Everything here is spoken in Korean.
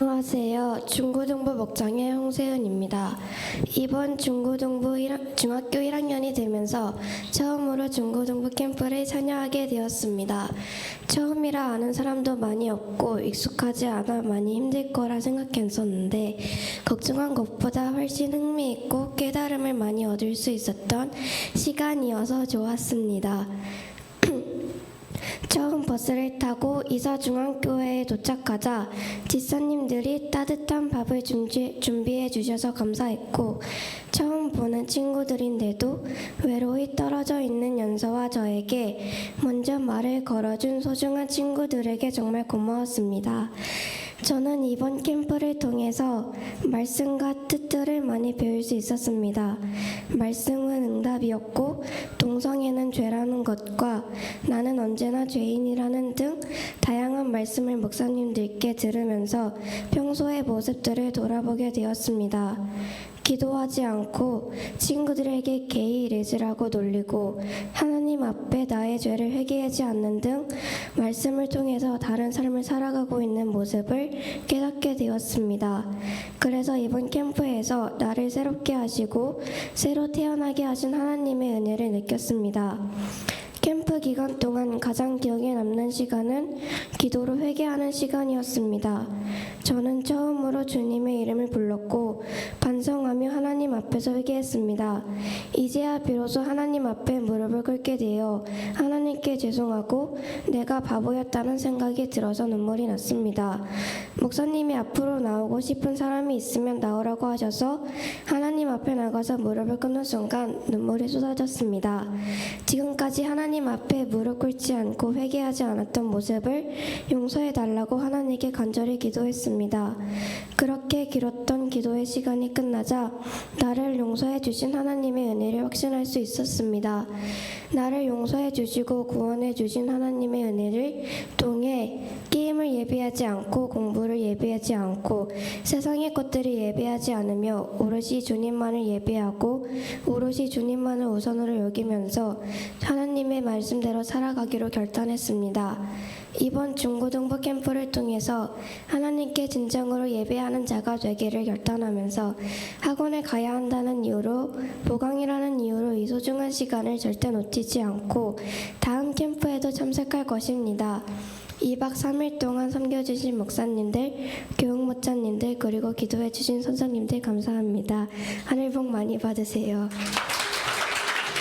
안녕하세요. 중고등부 목장의 홍세은입니다. 이번 중고등부 1학- 중학교 1학년이 되면서 처음으로 중고등부 캠프를 참여하게 되었습니다. 처음이라 아는 사람도 많이 없고 익숙하지 않아 많이 힘들 거라 생각했었는데 걱정한 것보다 훨씬 흥미있고 깨달음을 많이 얻을 수 있었던 시간이어서 좋았습니다. 처음 버스를 타고 이사중앙교회에 도착하자 집사님들이 따뜻한 밥을 준비, 준비해 주셔서 감사했고 처음 보는 친구들인데도 외로이 떨어져 있는 연서와 저에게 먼저 말을 걸어준 소중한 친구들에게 정말 고마웠습니다. 저는 이번 캠프를 통해서 말씀과 뜻들을 많이 배울 수 있었습니다. 말씀은 응답이었고 동성애는 죄라는 것과 나는 언제나 죄인이라는 등 다양한 말씀을 목사님들께 들으면서 평소의 모습들을 돌아보게 되었습니다. 기도하지 않고 친구들에게 게이 레즈라고 놀리고 하나님 앞에 나의 죄를 회개하지 않는 등 말씀을 통해서 다른 삶을 살아가고 있는 모습을 깨닫게 되었습니다. 그래서 이번 캠프에서 나를 새롭게 하시고 새로 태어나게 하신 하나님의 은혜를 느꼈습니다. 캠프 기간 동안 가장 기억에 남는 시간은 기도로 회개하는 시간이었습니다. 저는 처음으로 주님의 이름을 불렀고 하나님 앞에서 회개했습니다. 이제야 비로소 하나님 앞에 무릎을 꿇게 되어 하나님께 죄송하고 내가 바보였다는 생각이 들어서 눈물이 났습니다. 목사님이 앞으로 나오고 싶은 사람이 있으면 나오라고 하셔서 하나님 앞에 나가서 무릎을 꿇는 순간 눈물이 쏟아졌습니다. 지금까지 하나님 앞에 무릎 꿇지 않고 회개하지 않았던 모습을 용서해 달라고 하나님께 간절히 기도했습니다. 그렇게 길었던 기도의 시간이 끝나자 나를 용서해 주신 하나님의 은혜를 확신할 수 있었습니다. 나를 용서해 주시고 구원해 주신 하나님의 은혜를 통해 게임을 예배하지 않고 공부를 예배하지 않고 세상의 것들을 예배하지 않으며 오롯이 주님만을 예배하고 오롯이 주님만을 우선으로 여기면서 하나님의 말씀대로 살아가기로 결단했습니다. 이번 중고등부 캠프를 통해서 하나님께 진정으로 예배하는 자가 되기를 결단하면서 학원에 가야 한다는 이유로 보강이라는 이유로 이 소중한 시간을 절대 놓치지 않고 다음 캠프에도 참석할 것입니다. 2박 3일 동안 섬겨주신 목사님들, 교육목자님들, 그리고 기도해주신 선생님들 감사합니다. 하늘 복 많이 받으세요.